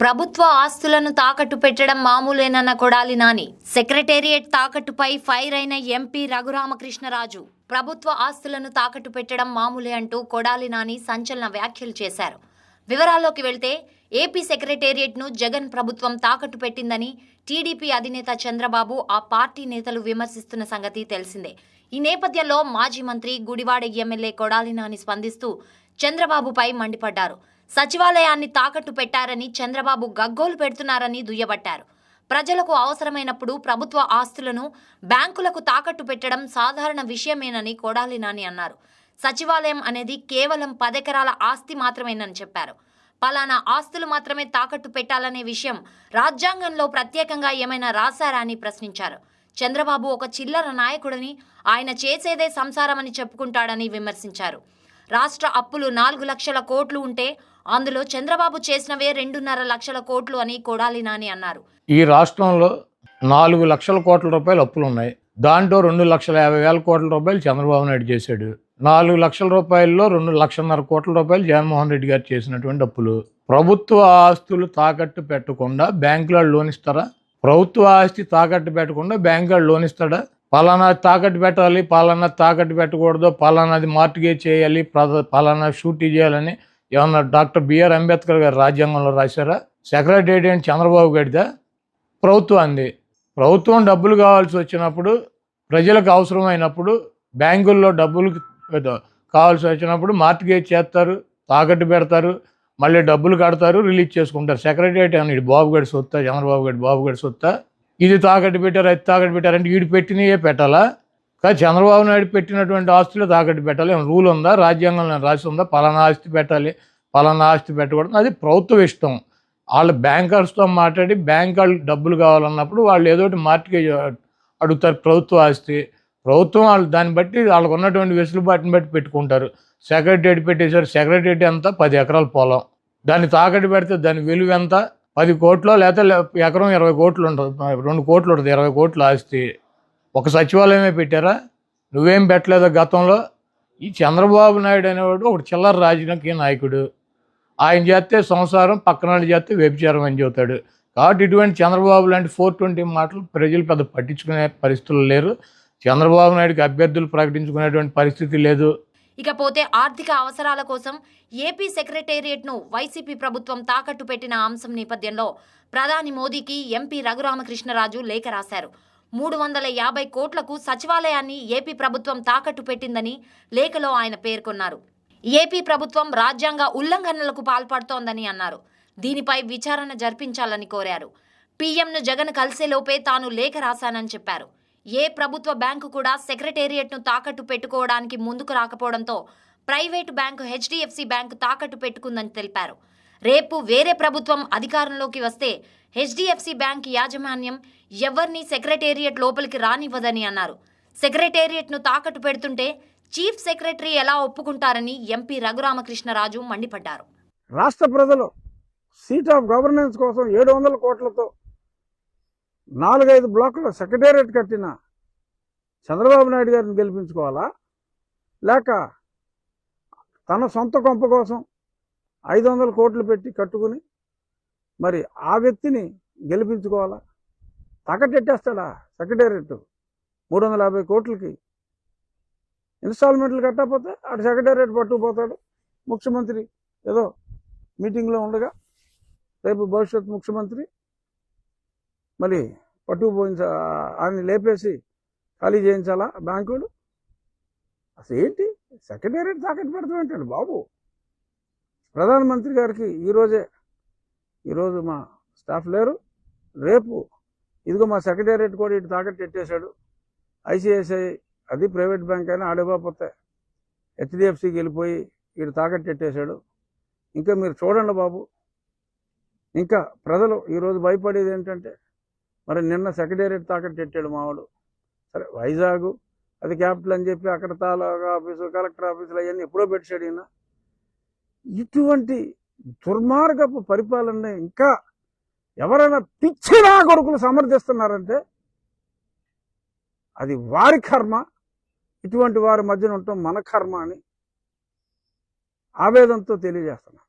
ప్రభుత్వ ఆస్తులను తాకట్టు పెట్టడం మామూలేనన్న కొడాలి నాని. సెక్రటేరియట్ తాకట్టుపై ఫైర్ అయిన ఎంపీ రఘురామకృష్ణరాజు. ప్రభుత్వ ఆస్తులను తాకట్టు పెట్టడం మామూలే అంటూ కొడాలి నాని సంచలన వ్యాఖ్యలు చేశారు. వివరాల్లోకి వెళ్తే ఏపీ సెక్రటేరియట్ను జగన్ ప్రభుత్వం తాకట్టు పెట్టిందని టీడీపీ అధినేత చంద్రబాబు ఆ పార్టీ నేతలు విమర్శిస్తున్న సంగతి తెలిసిందే. ఈ నేపథ్యంలో మాజీ మంత్రి గుడివాడ ఎమ్మెల్యే కొడాలి నాని స్పందిస్తూ చంద్రబాబుపై మండిపడ్డారు. సచివాలయాన్ని తాకట్టు పెట్టారని చంద్రబాబు గగ్గోలు పెడుతున్నారని దుయ్యబట్టారు. ప్రజలకు అవసరమైనప్పుడు ప్రభుత్వ ఆస్తులను బ్యాంకులకు తాకట్టు పెట్టడం సాధారణ విషయమేనని కొడాలి నాని అన్నారు. సచివాలయం అనేది కేవలం పదెకరాల ఆస్తి మాత్రమేనని చెప్పారు. పలానా ఆస్తులు మాత్రమే తాకట్టు పెట్టాలనే విషయం రాజ్యాంగంలో ప్రత్యేకంగా ఏమైనా రాశారా అని ప్రశ్నించారు. చంద్రబాబు ఒక చిల్లర నాయకుడని ఆయన చేసేదే సంసారమని చెప్పుకుంటాడని విమర్శించారు. రాష్ట్ర అప్పులు నాలుగు లక్షల కోట్లు ఉంటే అందులో చంద్రబాబు చేసినవే రెండున్నర లక్షల కోట్లు అని కొడాలి నాని అన్నారు. ఈ రాష్ట్రంలో నాలుగు లక్షల కోట్ల రూపాయలు అప్పులు ఉన్నాయి. దాంట్లో రెండు లక్షల యాభై వేల కోట్ల రూపాయలు చంద్రబాబు నాయుడు చేశాడు. నాలుగు లక్షల రూపాయల్లో రెండు లక్షన్నర కోట్ల రూపాయలు జగన్మోహన్ రెడ్డి గారు చేసినటువంటి అప్పులు. ప్రభుత్వ ఆస్తులు తాకట్టు పెట్టకుండా బ్యాంకులో లోన్ ఇస్తారా? ప్రభుత్వ ఆస్తి తాకట్టు పెట్టకుండా బ్యాంకులో లోన్ ఇస్తాడా? పలానా తాకట్టు పెట్టాలి పలానా తాకట్టు పెట్టకూడదు పలానాది మార్టిగేజ్ చేయాలి పలానా షూటీ చేయాలని ఏమన్నా డాక్టర్ బిఆర్ అంబేద్కర్ గారు రాజ్యాంగంలో రాశారా? సెక్రటేరియట్ చంద్రబాబు గడిదా ప్రభుత్వం అంది. ప్రభుత్వం డబ్బులు కావాల్సి వచ్చినప్పుడు ప్రజలకు అవసరమైనప్పుడు బ్యాంకుల్లో డబ్బులు కావాల్సి వచ్చినప్పుడు మార్టిగేజ్ చేస్తారు తాకట్టు పెడతారు మళ్ళీ డబ్బులు కడతారు రిలీజ్ చేసుకుంటారు. సెక్రటరియట్ అని ఇది బాబు గడి సొత్తా చంద్రబాబు గడి బాబు గడి సొత్తా? ఇది తాకట్టు పెట్టారు అది తాకట్టు పెట్టారంటే వీడు పెట్టినయే పెట్టాలా? కానీ చంద్రబాబు నాయుడు పెట్టినటువంటి ఆస్తులు తాకట్టు పెట్టాలి. ఏమైనా రూల్ ఉందా? రాజ్యాంగంలో రాసి ఉందా? పలానా ఆస్తి పెట్టాలి. పలానా ఆస్తి పెట్టకూడదు. అది ప్రభుత్వం ఇష్టం. వాళ్ళ బ్యాంకర్స్తో మాట్లాడి బ్యాంక్ వాళ్ళు డబ్బులు కావాలన్నప్పుడు వాళ్ళు ఏదో ఒకటి మార్టిగేజ్ అడుగుతారు. ప్రభుత్వ ఆస్తి. ప్రభుత్వం వాళ్ళు దాన్ని బట్టి వాళ్ళకు ఉన్నటువంటి వెసులుబాటుని బట్టి పెట్టుకుంటారు. సెక్రటరేట్ పెట్టేశారు. సెక్రటరేట్ ఎంత? పది ఎకరాల పొలం. దాన్ని తాకట్టు పెడితే దాని విలువ ఎంత? పది కోట్లు లేకపోతే ఎకరం ఇరవై కోట్లు ఉంటుంది. రెండు కోట్లు ఉంటుంది. ఇరవై కోట్లు ఆస్తి. ఒక సచివాలయమే పెట్టారా? నువ్వేం పెట్టలేదా గతంలో? ఈ చంద్రబాబు నాయుడు అనేవాడు ఒక చిల్లర రాజకీయ నాయకుడు. ఆయన చేస్తే సంసారం పక్కన వాళ్ళు చేస్తే వ్యభిచారం అని చెబుతాడు. కాబట్టి ఇటువంటి చంద్రబాబు లాంటి ఫోర్ ట్వంటీ మాటలు ప్రజలు పెద్ద పట్టించుకునే పరిస్థితులు లేరు. చంద్రబాబు నాయుడుకి అభ్యర్థులు ప్రకటించుకునేటువంటి పరిస్థితి లేదు. ఇకపోతే ఆర్థిక అవసరాల కోసం ఏపీ సెక్రటేరియట్ను వైసీపీ ప్రభుత్వం తాకట్టు పెట్టిన అంశం నేపథ్యంలో ప్రధాని మోదీకి ఎంపీ రఘురామకృష్ణరాజు లేఖ రాశారు. మూడు వందల యాభై కోట్లకు సచివాలయాన్ని ఏపీ ప్రభుత్వం తాకట్టు పెట్టిందని లేఖలో ఆయన పేర్కొన్నారు. ఏపీ ప్రభుత్వం రాజ్యాంగ ఉల్లంఘనలకు పాల్పడుతోందని అన్నారు. దీనిపై విచారణ జరిపించాలని కోరారు. పీఎంను జగన్ కలిసేలోపే తాను లేఖ రాశానని చెప్పారు. ఏ ప్రభుత్వ బ్యాంకు కూడా సెక్రటేరియట్ను తాకట్టు పెట్టుకోవడానికి ముందుకు రాకపోవడంతో ప్రైవేటు బ్యాంకు హెచ్డిఎఫ్సి బ్యాంకు తాకట్టు పెట్టుకుందని తెలిపారు. రేపు వేరే ప్రభుత్వం అధికారంలోకి వస్తే హెచ్డిఎఫ్సి బ్యాంక్ యాజమాన్యం ఎవరిని సెక్రటేరియట్ లోపలికి రానివ్వదని అన్నారు. సెక్రటేరియట్ను తాకట్టు పెడుతుంటే చీఫ్ సెక్రటరీ ఎలా ఒప్పుకుంటారని ఎంపీ రఘురామకృష్ణరాజు మండిపడ్డారు. రాష్ట్ర ప్రజలు సీట్ ఆఫ్ గవర్నెన్స్ కోసం ఏడు వందల కోట్లతో నాలుగైదు బ్లాకుల సెక్రటేరియట్ కట్టిన చంద్రబాబు నాయుడు గారిని గెలిపించుకోవాలా? లేక తన సొంత కొంప కోసం ఐదు వందల కోట్లు పెట్టి కట్టుకుని మరి ఆ వ్యక్తిని గెలిపించుకోవాలా? తగటెట్టేస్తాడా సెక్రటేరియట్? మూడు వందల యాభై కోట్లకి ఇన్స్టాల్మెంట్లు కట్టకపోతే అటు సెక్రటేరియట్ పట్టుకుపోతాడు ముఖ్యమంత్రి. ఏదో మీటింగ్లో ఉండగా రేపు భవిష్యత్ ముఖ్యమంత్రి మరి పట్టుకుపోయించ ఆయన లేపేసి ఖాళీ చేయించాలా బ్యాంకులు? అసలు ఏంటి సెక్రటేరియట్ తాకట్టు పెడతాం ఏంటండి బాబు. ప్రధానమంత్రి గారికి ఈరోజే ఈరోజు మా స్టాఫ్ లేరు. రేపు ఇదిగో మా సెక్రటేరియట్ కూడా ఇటు తాకట్టు పెట్టేశాడు. ఐసిఐసిఐ అది ప్రైవేట్ బ్యాంక్ అయినా ఆడిపోతే హెచ్డిఎఫ్సికి వెళ్ళిపోయి ఇటు తాకట్టు పెట్టేశాడు. ఇంకా మీరు చూడండి బాబు. ఇంకా ప్రజలు ఈరోజు భయపడేది ఏంటంటే మరి నిన్న సెక్రటేరియట్ తాకట్టు పెట్టాడు మావాడు. సరే వైజాగ్ అది క్యాపిటల్ అని చెప్పి అక్కడ తాలూకా ఆఫీసు కలెక్టర్ ఆఫీసులు అవన్నీ ఎప్పుడో పెట్టాడు ఈయన. ఇటువంటి దుర్మార్గపు పరిపాలన ఇంకా ఎవరైనా పిచ్చినా కొడుకులు సమర్థిస్తున్నారంటే అది వారి కర్మ. ఇటువంటి వారి మధ్యన ఉండటం మన కర్మ అని ఆవేదంతో తెలియజేస్తున్నాను.